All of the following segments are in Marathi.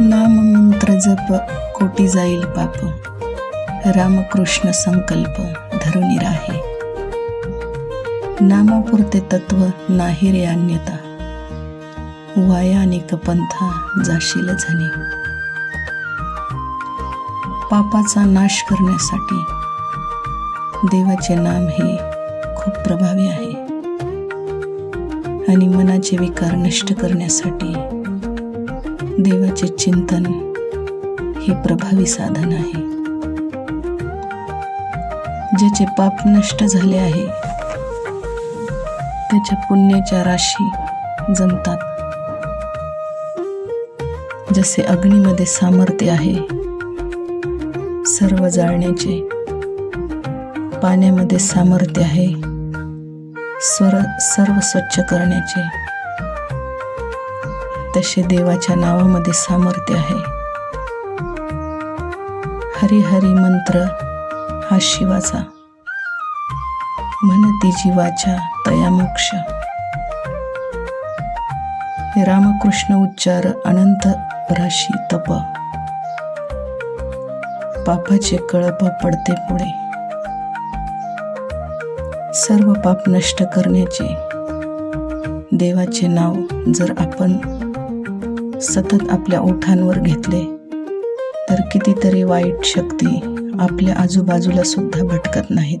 नाम मंत्र जप कोटी जाईल पाप. रामकृष्ण संकल्प धरुनी राहे. नामापुरते तत्व नाही रे अन्यता अनेक पंथा जाशील झाली पापाचा नाश करण्यासाठी देवाचे नाम हे खूप प्रभावी आहे. आणि मनाचे विकार नष्ट करण्यासाठी देवाचे चिंतन हे प्रभावी साधन आहे. ज्याचे पाप नष्ट झाले आहे त्याच्या पुण्याच्या राशी जमतात. जसे अग्नीमध्ये सामर्थ्य आहे सर्व जाळण्याचे पाण्यामध्ये सामर्थ्य आहे स्वर सर्व स्वच्छ करण्याचे तसे देवाच्या नावामध्ये सामर्थ्य आहे. हरी हरी मंत्र हा शिवाचा. म्हणती जीवाच्या तयामोक्ष. रामकृष्ण उच्चार अनंत राशी तप. पापाचे कळप पडते पुढे. सर्व पाप नष्ट करण्याचे देवाचे नाव जर आपण सतत आपल्या ओठांवर घेतले तर कितीतरी वाईट शक्ती आपल्या आजूबाजूला सुद्धा भटकत नाहीत.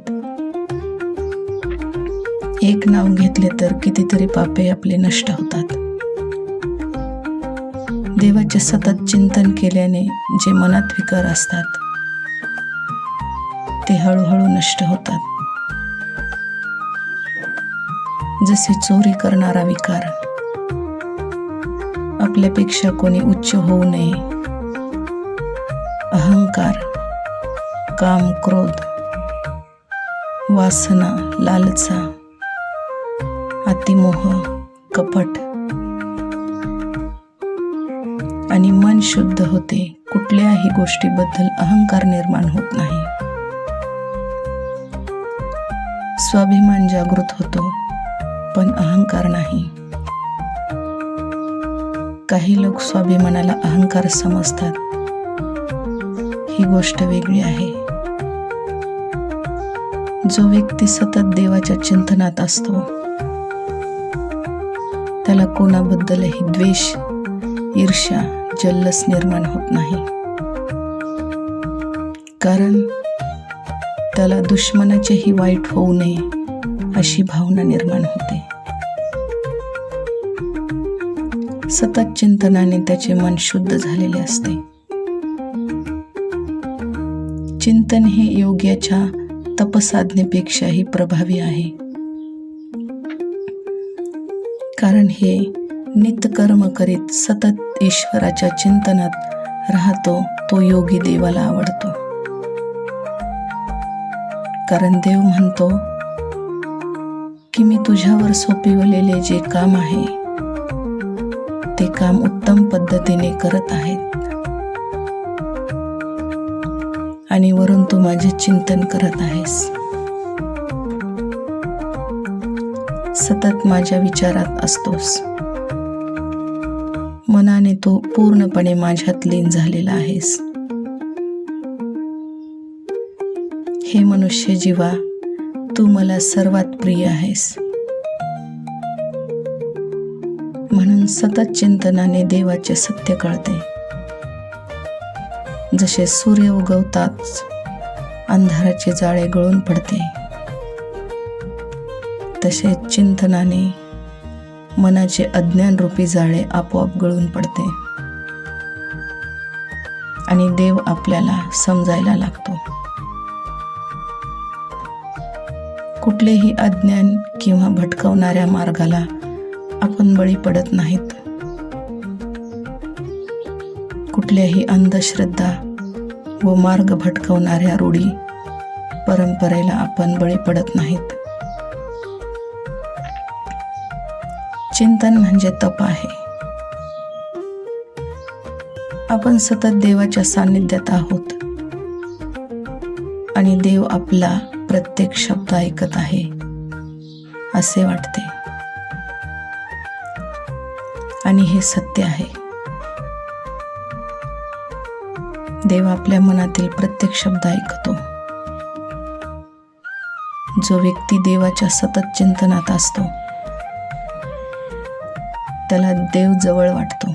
एक नाव घेतले तर कितीतरी पापे आपले नष्ट होतात. देवाचे सतत चिंतन केल्याने जे मनात विकार असतात ते हळूहळू नष्ट होतात. जसे चोरी करणारा विकार आपल्यापेक्षा कोणी उच्च होऊ नये. अहंकार काम क्रोध वासना लालचा अतिमोह कपट आणि मन शुद्ध होते. कुठल्याही गोष्टीबद्दल अहंकार निर्माण होत नाही. स्वाभिमान जागृत होतो पण अहंकार नाही. काही लोक स्वाभिमानाला अहंकार समजतात. ही गोष्ट वेगळी आहे. जो व्यक्ती सतत देवाच्या चिंतनात असतो त्याला कोणाबद्दलही द्वेष ईर्ष्या जल्लस निर्माण होत नाही. कारण त्याला दुश्मनाचेही वाईट होऊ नये अशी भावना निर्माण होते. सतत चिंतनाने त्याचे मन शुद्ध झालेले असते. चिंतन हे योग्याच्या तपसाधनेपेक्षाही प्रभावी आहे. कारण हे नित्यकर्म करीत सतत ईश्वराच्या चिंतनात राहतो तो योगी देवाला आवडतो. कारण देव म्हणतो की मी तुझ्यावर सोपिवलेले जे काम आहे ते काम उत्तम पद्धतीने करत आहेत. आणि वरून तू माझे चिंतन करत आहेस. सतत माझ्या विचारात असतोस. मनाने तू पूर्णपणे माझ्यात लीन झालेला आहेस. हे मनुष्य जीवा तू मला सर्वात प्रिय आहेस. म्हणून सतत चिंतनाने देवाचे सत्य कळते. जसे सूर्य उगवताच अंधाराचे जाळे गळून पडते. तसे चिंतनाने मनाचे अज्ञान रूपी जाळे आपोआप गळून पडते. आणि देव आपल्याला समजायला लागतो. कुठलेही अज्ञान किंवा भटकवणाऱ्या मार्गाला आपण बळी पडत नाहीत. कुठल्याही अंधश्रद्धा व मार्ग भटकवणाऱ्या रूढी परंपरेला आपण बळी पडत नाहीत. चिंतन म्हणजे तप आहे. आपण सतत देवाच्या सान्निध्यात आहोत. आणि देव आपला प्रत्येक शब्द ऐकत आहे असे वाटते. आणि हे सत्य आहे. देव आपल्या मनातील प्रत्येक शब्द ऐकतो. जो व्यक्ती देवाच्या सतत चिंतनात असतो त्याला देव जवळ वाटतो.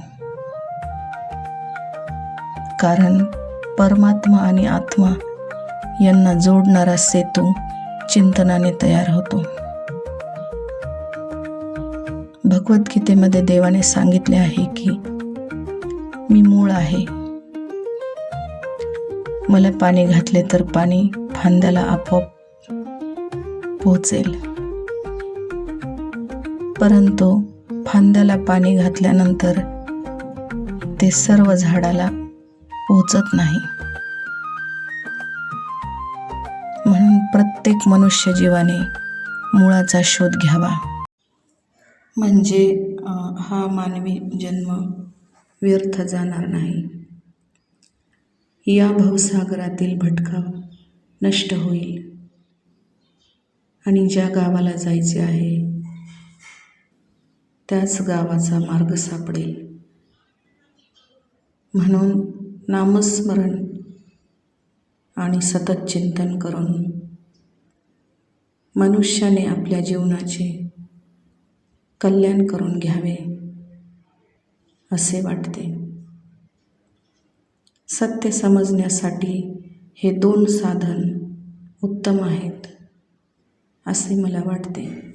कारण परमात्मा आणि आत्मा यांना जोडणारा सेतू चिंतनाने तयार होतो. भगवद्गीतेमध्ये देवाने सांगितले आहे की मी मूळ आहे. मला पाणी घातले तर पाणी फांद्याला आपोआप पोहोचेल परंतु फांद्याला पाणी घातल्यानंतर ते सर्व झाडाला पोचत नाही. म्हणून प्रत्येक मनुष्य जीवाने मुळाचा शोध घ्यावा. म्हणजे हा मानवी जन्म व्यर्थ जाणार नाही. या भवसागरातील भटकाव नष्ट होईल. आणि ज्या गावाला जायचे आहे त्याच गावाचा मार्ग सापडेल. म्हणून नामस्मरण आणि सतत चिंतन करून मनुष्याने आपल्या जीवनाचे कल्याण करून घ्यावे असे वाटते. सत्य समजण्यासाठी हे दोन साधन उत्तम आहेत असे मला वाटते.